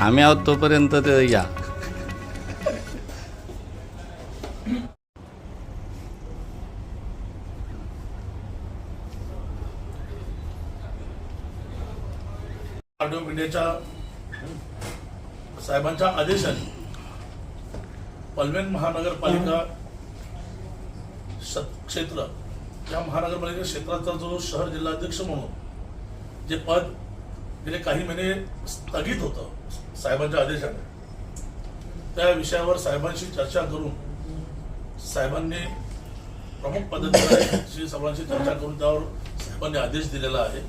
आम्ही आहोत तोपर्यंत ते या. साहेबांच्या आदेशाने पलवेन महानगरपालिका क्षेत्र या महानगरपालिका क्षेत्राचा जो शहर जिल्हाध्यक्ष म्हणून जे पद गेले काही महिने स्थगित होतं साहेबांच्या आदेशाने. त्या विषयावर साहेबांशी चर्चा करून साहेबांनी प्रमुख पद्धतीने सर्वांशी चर्चा करून त्यावर साहेबांनी आदेश दिलेला आहे.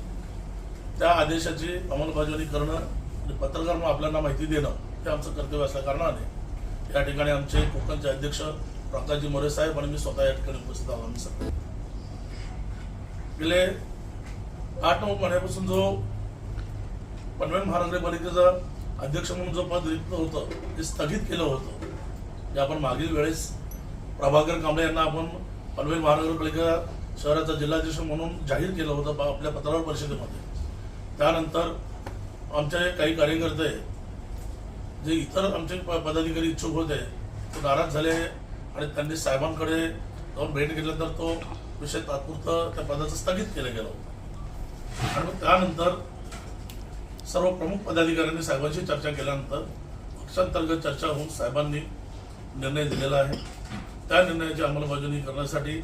त्या आदेशाची अंमलबजावणी करणं आणि पत्रकार म्हणून आपल्याला माहिती देणं हे आमचं कर्तव्य असल्या कारणाने या ठिकाणी आमचे कोकणचे अध्यक्ष प्रकाशजी मोरे साहेब आणि मी स्वतः या ठिकाणी उपस्थित आहोत आम्ही सर गेले आठ नऊ महिन्यापासून जो पनवेल महानगरपालिकेचा अध्यक्ष म्हणून जो पद रिक्त होतं ते स्थगित केलं होतं. जे आपण मागील वेळेस प्रभाकर कांबळे यांना आपण पनवेल महानगरपालिका शहराचा जिल्हाध्यक्ष म्हणून जाहीर केलं होतं आपल्या पत्रकार परिषदेमध्ये. त्यानंतर आमचे काही कार्यकर्ते जे इतर आमचे प- पदाधिकारी इच्छुक होते ते नाराज झाले आणि त्यांनी साहेबांकडे जाऊन भेट घेतल्यानंतर तो विषय तात्पुरतं त्या पदाचं स्थगित केलं गेलं होतं. आणि मग त्यानंतर सर्व प्रमुख पदाधिकाऱ्यांनी साहेबांशी चर्चा केल्यानंतर पक्षांतर्गत चर्चा होऊन साहेबांनी निर्णय दिलेला आहे. त्या निर्णयाची अंमलबजावणी करण्यासाठी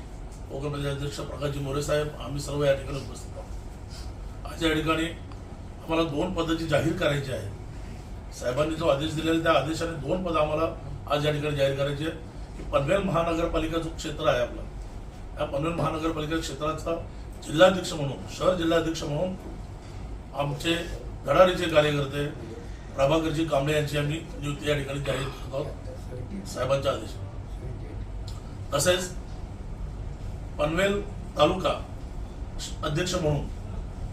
कोकण अध्यक्ष प्रकाशजी मोरे साहेब आम्ही सर्व या ठिकाणी उपस्थित आहोत. आज या ठिकाणी आम्हाला दोन पदाची जाहीर करायची आहे साहेबांनी जो आदेश दिलेला त्या आदेशाने दोन पद आम्हाला आज या ठिकाणी जाहीर करायची आहे की पनवेल महानगरपालिका जो क्षेत्र आहे आपला या पनवेल महानगरपालिका क्षेत्राचा जिल्हाध्यक्ष म्हणून शहर जिल्हाध्यक्ष म्हणून आमचे धडारीचे कार्यकर्ते प्रभाकरजी कांबळे यांची आम्ही नियुक्ती या ठिकाणी जाहीर करत आहोत. साहेबांच्या आदेश तसेच पनवेल तालुका अध्यक्ष म्हणून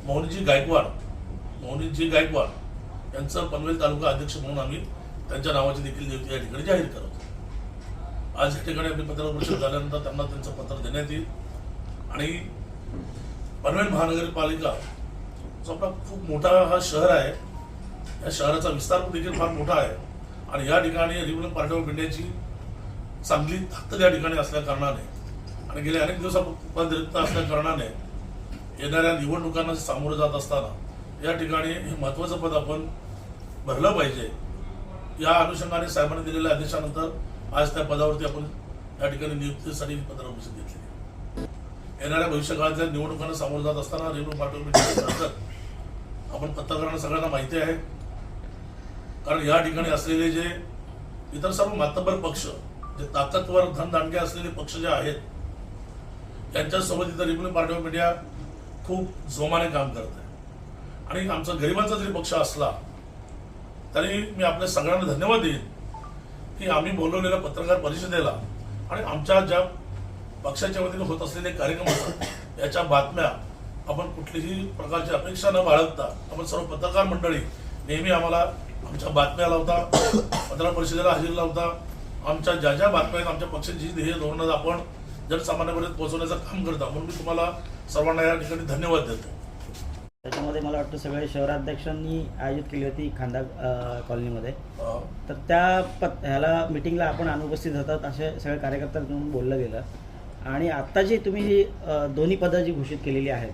मोहनजी गायकवाड मौनीजी गायकवाड यांचं पनवेल तालुका अध्यक्ष म्हणून आम्ही त्यांच्या नावाची देखील नियुक्ती या ठिकाणी जाहीर करत आज या ठिकाणी आपली पत्र परिषद झाल्यानंतर त्यांना त्यांचं पत्र देण्यात येईल. आणि पनवेल महानगरपालिका जो आपला खूप मोठा हा शहर आहे या शहराचा विस्तार देखील फार मोठा आहे. आणि या ठिकाणी रिपब्लिक पार्टी ऑफ इंडियाची चांगली ताकद या ठिकाणी असल्या कारणाने आणि गेल्या अनेक दिवसापासून रिक्त असल्या कारणाने येणाऱ्या निवडणुकांना सामोरं जात असताना या ठिकाणी हे महत्वाचं पद आपण भरलं पाहिजे. या अनुषंगाने साहेबांनी दिलेल्या आदेशानंतर आज त्या पदावरती आपण या ठिकाणी नियुक्तीसाठी पत्र परिषद घेतली येणाऱ्या भविष्यकाळातल्या निवडणुकांना सामोरं जात असताना रिपब्लिक पार्टी आपण पत्रकारांना सगळ्यांना माहिती आहे. कारण या ठिकाणी असलेले जे इतर सर्व मातबर पक्ष जे ताकदवर धनदांडगे असलेले पक्ष जे आहेत त्यांच्यासोबत इथं रिपब्लिक पार्टी ऑफ इंडिया खूप जोमाने काम करत आहे आणि आमचा गरिबांचा जरी पक्ष असला तरी मी आपल्या सगळ्यांना धन्यवाद देईन की आम्ही बोलवलेल्या पत्रकार परिषदेला आणि आमच्या ज्या पक्षाच्या वतीने होत असलेले कार्यक्रम असतात याच्या बातम्या आपण कुठलीही प्रकारची अपेक्षा न बाळगता आपण सर्व पत्रकार मंडळी नेहमी आम्हाला आमच्या बातम्या लावता पत्रकार परिषदेला हजेरी लावता. आमच्या ज्या ज्या बातम्या आहेत आमच्या पक्षाची ध्येय धोरणं आपण जनसामान्यापर्यंत पोहोचवण्याचं काम करता म्हणून मी तुम्हाला सर्वांना या ठिकाणी धन्यवाद देतो. त्याच्यामध्ये मला वाटतं सगळे शहराध्यक्षांनी आयोजित केली होती खांदा कॉलनीमध्ये. तर त्या पत ह्याला मिटिंगला आपण अनुपस्थित होतात असे सगळे कार्यकर्त्यांकडून बोललं गेलं. आणि आत्ता जी तुम्ही ही दोन्ही पदं जी घोषित केलेली आहेत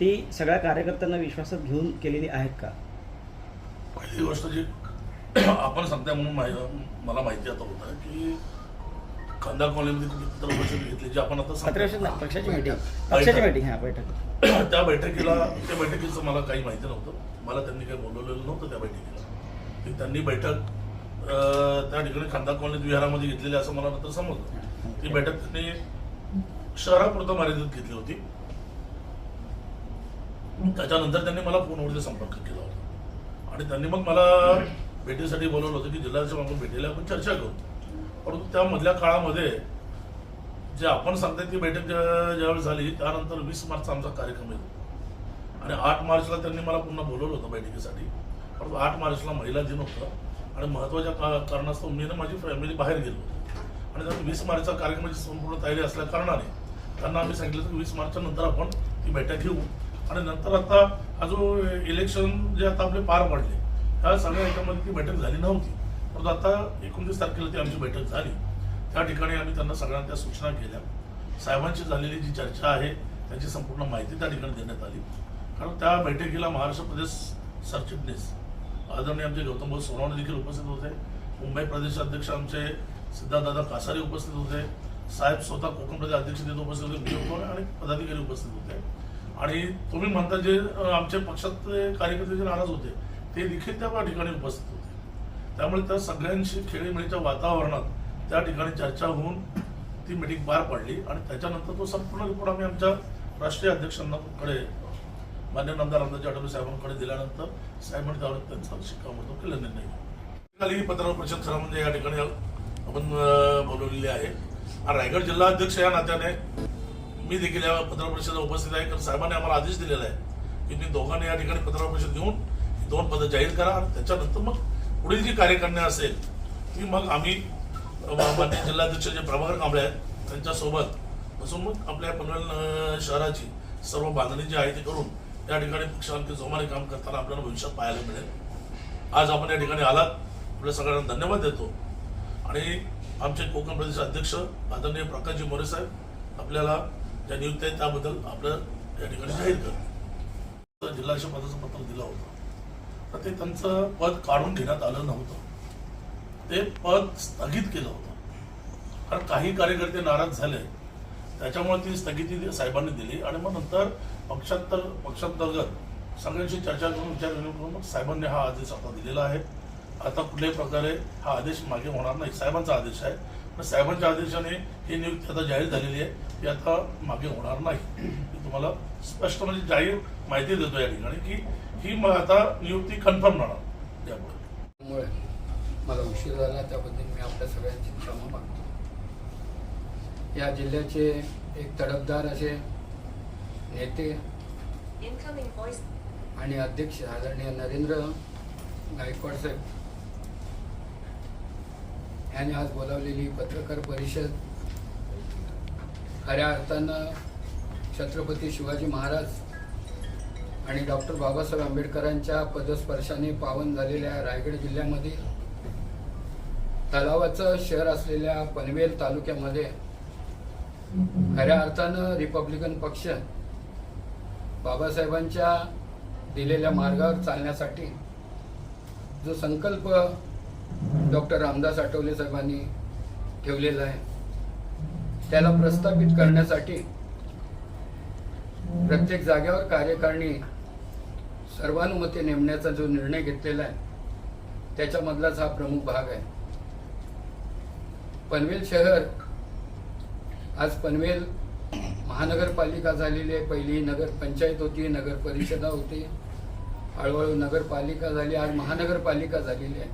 ती सगळ्या कार्यकर्त्यांना विश्वासात घेऊन केलेली आहेत का? पहिली गोष्ट जी आपण सांगताय म्हणून माहि- मला माहिती आता होतं की खांदा कॉलनीमध्ये घेतली जी आपण आता पक्षाची मीटिंग पक्षाची मीटिंग हा बैठक. त्या बैठकीला त्या बैठकीचं मला काही माहिती नव्हतं. मला त्यांनी काही बोलवलेलं नव्हतं त्या बैठकीला. की त्यांनी बैठक त्या ठिकाणी खांदा कॉलनीत विहारामध्ये घेतलेली असं मला नंतर समजलं. ती बैठक त्यांनी शहरापुरतं मर्यादित घेतली होती. त्याच्यानंतर त्यांनी मला फोनवरती संपर्क केला होता. आणि त्यांनी मग मला भेटीसाठी बोलवलं होतं की जिल्हाध्यक्ष आपण भेटीला आपण चर्चा करू. परंतु त्या मधल्या काळामध्ये जे आपण सांगताय ती बैठक ज्यावेळी झाली त्यानंतर वीस मार्चचा आमचा कार्यक्रम येतो आणि आठ मार्चला त्यांनी मला पुन्हा बोलवलं होतं बैठकीसाठी. परंतु आठ मार्चला महिला दिन होतं आणि महत्त्वाच्या का कारणास्तव मी ना माझी फॅमिली बाहेर गेलो होतो. आणि त्यामुळे वीस मार्चचा कार्यक्रमाची संपूर्ण तयारी असल्या कारणाने त्यांना आम्ही सांगितलं की वीस मार्चच्या नंतर आपण ती बैठक घेऊ. आणि नंतर आता हा जो इलेक्शन जे आता आपले पार पडले त्या सगळ्या याच्यामध्ये ती बैठक झाली नव्हती. परंतु आता एकोणतीस तारखेला ती आमची बैठक झाली. त्या ठिकाणी आम्ही त्यांना सगळ्यांना त्या सूचना केल्या. साहेबांची झालेली जी चर्चा आहे त्याची संपूर्ण माहिती त्या ठिकाणी देण्यात आली. कारण त्या बैठकीला महाराष्ट्र प्रदेश सरचिटणीस आदरणीय आमचे गौतम भाऊ सोनवणे देखील उपस्थित होते. मुंबई प्रदेश अध्यक्ष आमचे सिद्धार्थदादा कासारी उपस्थित होते. साहेब स्वतः कोकण प्रदेश अध्यक्ष तिथे उपस्थित होते आणि पदाधिकारी उपस्थित होते. आणि तुम्ही म्हणता जे आमच्या पक्षात पक्षातले कार्यकर्ते जे नाराज होते ते देखील त्या ठिकाणी उपस्थित होते. त्यामुळे त्या सगळ्यांशी खेळीमेळीच्या वातावरणात त्या ठिकाणी चर्चा होऊन ती मिटिंग पार पडली आणि त्याच्यानंतर तो संपूर्ण रिपोर्ट आम्ही आमच्या राष्ट्रीय अध्यक्षांकडे मान्य नामदार आमदार आठवले साहेबांकडे दिल्यानंतर साहेबांनी त्यावर त्यांचा शिक्कामोर्तब केला निर्णय. काली पत्रकार परिषद सरामध्ये म्हणजे या ठिकाणी आपण बोलवलेली आहे. रायगड जिल्हा अध्यक्ष या नात्याने मी देखील या पत्रकार परिषदेला उपस्थित आहे. कारण साहेबांनी आम्हाला आदेश दिलेला आहे की मी दोघांनी या ठिकाणी पत्रकार परिषद घेऊन दोन पदं जाहीर करा. आणि त्याच्यानंतर मग पुढील जी कार्यकारिणी असेल ती मग आम्ही माननीय जिल्हाध्यक्ष जे प्रभाकर कांबळे आहेत त्यांच्यासोबत बसून मग आपल्या पनवेल शहराची सर्व बांधणी जी आहे ती करून त्या ठिकाणी पक्षांती जोमाने काम करताना आपल्याला भविष्यात पाहायला मिळेल. आज आपण या ठिकाणी आलात. आपल्या सगळ्यांना धन्यवाद देतो. आणि आमचे कोकण प्रदेश अध्यक्ष आदरणीय प्रकाशजी मोरे साहेब आपल्याला ज्या नियुक्त आहेत त्याबद्दल आपलं या ठिकाणी जाहीर करतो जिल्हाधिकारी पदाचं पत्र दिलं होतं. तर ते त्यांचं पद काढून घेण्यात आलं नव्हतं. ते पद स्थगित केलं होतं. कारण काही कार्यकर्ते नाराज झाले. त्याच्यामुळे ती स्थगिती साहेबांनी दिली. आणि मग नंतर पक्षांतर पक्षांतर्गत सगळ्यांशी चर्चा करून विचार करून मग साहेबांनी हा आदेश आता दिलेला आहे. आता कुठल्याही प्रकारे हा आदेश मागे होणार नाही. साहेबांचा आदेश आहे. पण साहेबांच्या आदेशाने ही नियुक्ती आता जाहीर झालेली आहे. ती आता मागे होणार नाही. तुम्हाला स्पष्ट म्हणजे जाहीर माहिती देतो या ठिकाणी की ही मग आता नियुक्ती कन्फर्म राहणार त्यामुळे. मला उशीर झाला. त्याबद्दल मी आपल्या सगळ्यांची क्षमा मागतो. या जिल्ह्याचे एक तडफदार असे नेते. आणि अध्यक्ष आदरणीय नरेंद्र गायकवाड साहेब यांनी आज बोलावलेली पत्रकार परिषद खऱ्या अर्थानं छत्रपती शिवाजी महाराज आणि डॉक्टर बाबासाहेब आंबेडकरांच्या पदस्पर्शाने पावन झालेल्या रायगड जिल्ह्यामध्ये तलावाचं शहर असलेल्या पनवेल तालुक्यामध्ये खऱ्या अर्थानं रिपब्लिकन पक्ष बाबासाहेबांच्या दिलेल्या मार्गावर चालण्यासाठी जो संकल्प डॉक्टर रामदास आठवले साहेबांनी ठेवलेला आहे त्याला प्रस्थापित करण्यासाठी प्रत्येक जागेवर कार्यकारिणी सर्वानुमते नेमण्याचा जो निर्णय घेतलेला आहे त्याच्यामधलाच हा प्रमुख भाग आहे. पनवेल शहर आज पनवेल महानगरपालिका झालेली आहे. पहिली नगरपंचायत होती नगर परिषदा होती. हळूहळू नगरपालिका झाली आज महानगरपालिका झालेली आहे.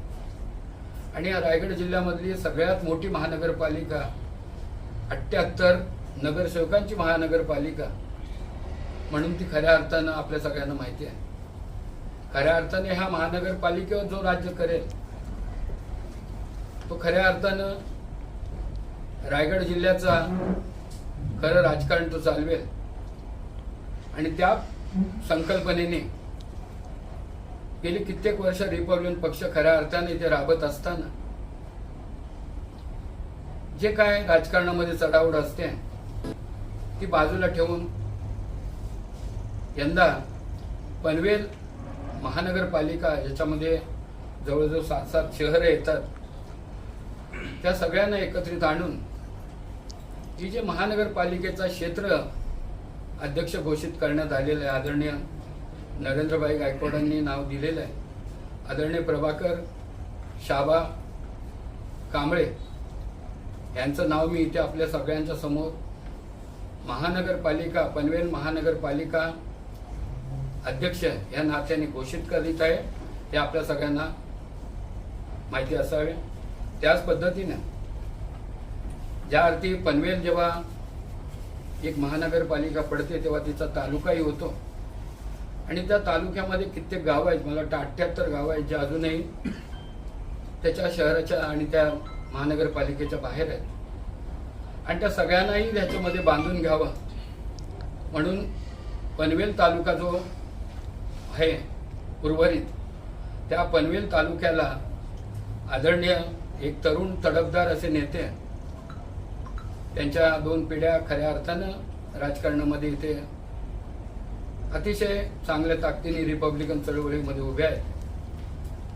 आणि या रायगड जिल्ह्यामधली सगळ्यात मोठी महानगरपालिका अठ्ठ्याहत्तर नगरसेवकांची महानगरपालिका. म्हणून ती खऱ्या अर्थानं आपल्या सगळ्यांना माहिती आहे. खऱ्या अर्थाने ह्या महानगरपालिकेवर जो राज्य करेल तो खऱ्या अर्थानं रायगड जिल्ह्याचा खरं राजकारण तो चालवेल. आणि त्या संकल्पनेने गेली कित्येक वर्ष रिपब्लिकन पक्ष खऱ्या अर्थाने इथे राबत असताना जे काय राजकारणामध्ये चढावड असते ती बाजूला ठेवून यंदा पनवेल महानगरपालिका याच्यामध्ये जवळजवळ सात सात शहरं येतात त्या सगळ्यांना एकत्रित आणून जी जे महानगरपालिकेचा क्षेत्र अध्यक्ष घोषित करण्यात आलेलं आहे आदरणीय नरेंद्रभाई गायकवाडांनी नाव दिलेलं आहे आदरणीय प्रभाकर शाबा कांबळे यांचं नाव मी इथे आपल्या सगळ्यांच्या समोर. महानगरपालिका पनवेल महानगरपालिका अध्यक्ष या नात्याने घोषित करीत आहे. हे आपल्या सगळ्यांना माहिती असावे. त्याच पद्धतीनं ज्या अर्थी पनवेल जेव्हा एक महानगरपालिका पडते तेव्हा तिचा तालुकाही होतो. आणि त्या तालुक्यामध्ये कित्येक गावं आहेत. मला वाटतं अठ्ठ्याहत्तर गावं आहेत जे अजूनही त्याच्या शहराच्या आणि त्या महानगरपालिकेच्या बाहेर आहेत. आणि त्या सगळ्यांनाही ह्याच्यामध्ये बांधून घ्यावं. म्हणून पनवेल तालुका जो आहे उर्वरित त्या पनवेल तालुक्याला आदरणीय एक तरुण तडफदार असे नेते त्यांच्या दोन पिढ्या खऱ्या अर्थानं राजकारणामध्ये इथे अतिशय चांगल्या ताकदीने रिपब्लिकन चळवळीमध्ये उभे आहेत.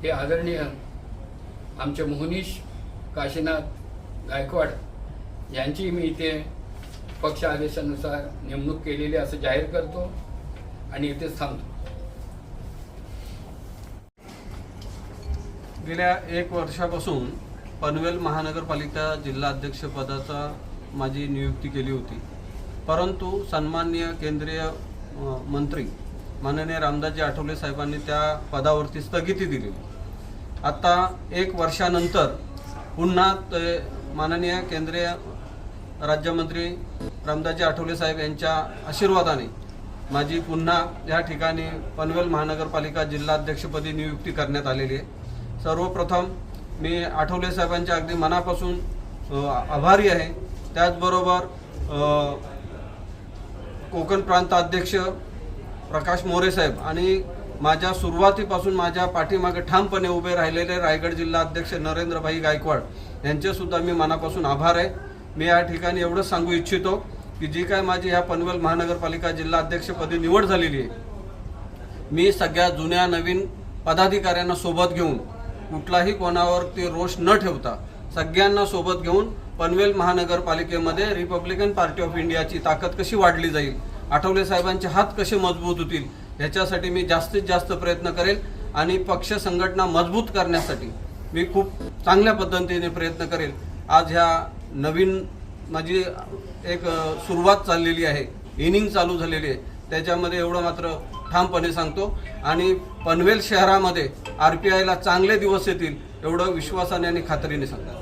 हे आदरणीय आमचे मोहनीश काशीनाथ गायकवाड यांची मी इथे पक्ष आदेशानुसार नेमणूक केलेली असं जाहीर करतो आणि इथेच थांबतो गेल्या एक वर्षापासून पनवेल महानगरपालिका जिल्हा अध्यक्षपदाचा माझी नियुक्ती केली होती. परंतु सन्माननीय केंद्रीय मंत्री माननीय रामदासजी आठवले साहेबांनी त्या पदावरती स्थगिती दिली आता एक वर्षानंतर पुन्हा ते माननीय केंद्रीय राज्यमंत्री रामदासजी आठवले साहेब यांच्या आशीर्वादाने माझी पुन्हा या ठिकाणी पनवेल महानगरपालिका जिल्हाध्यक्षपदी नियुक्ती करण्यात आलेली आहे. सर्वप्रथम मी आठवले साहेबांच्या अगदी मनापासून आभारी आहे. त्याचबरोबर कोकण प्रांत अध्यक्ष प्रकाश मोरे साहेब आणि माझ्या सुरुवातीपासून माझ्या पाठीमागे ठामपणे उभे राहिलेले रायगड जिल्हा अध्यक्ष नरेंद्रभाई गायकवाड यांचे सुद्धा मी मनापासून आभार आहे. मी या ठिकाणी एवढंच सांगू इच्छितो की जी काय माझी ह्या पनवेल महानगरपालिका जिल्हा अध्यक्षपदी निवड झालेली आहे मी सगळ्या जुन्या नवीन पदाधिकाऱ्यांना सोबत घेऊन कुठलाही कोणावरती रोष न ठेवता सगळ्यांना सोबत घेऊन पनवेल महानगरपालिकेमध्ये रिपब्लिकन पार्टी ऑफ इंडियाची ताकद कशी वाढली जाईल आठवले साहेबांचे हात कसे मजबूत होतील ह्याच्यासाठी मी जास्तीत जास्त प्रयत्न करेल आणि पक्ष संघटना मजबूत करण्यासाठी मी खूप चांगल्या पद्धतीने प्रयत्न करेल. आज ह्या नवीन माझी एक सुरुवात चाललेली आहे. इनिंग चालू झालेली आहे. त्याच्यामध्ये एवढं मात्र ठामपणे सांगतो. आणि पनवेल शहरामध्ये आर पी आयला चांगले दिवस येतील एवढं विश्वासाने आणि खात्रीने सांगतात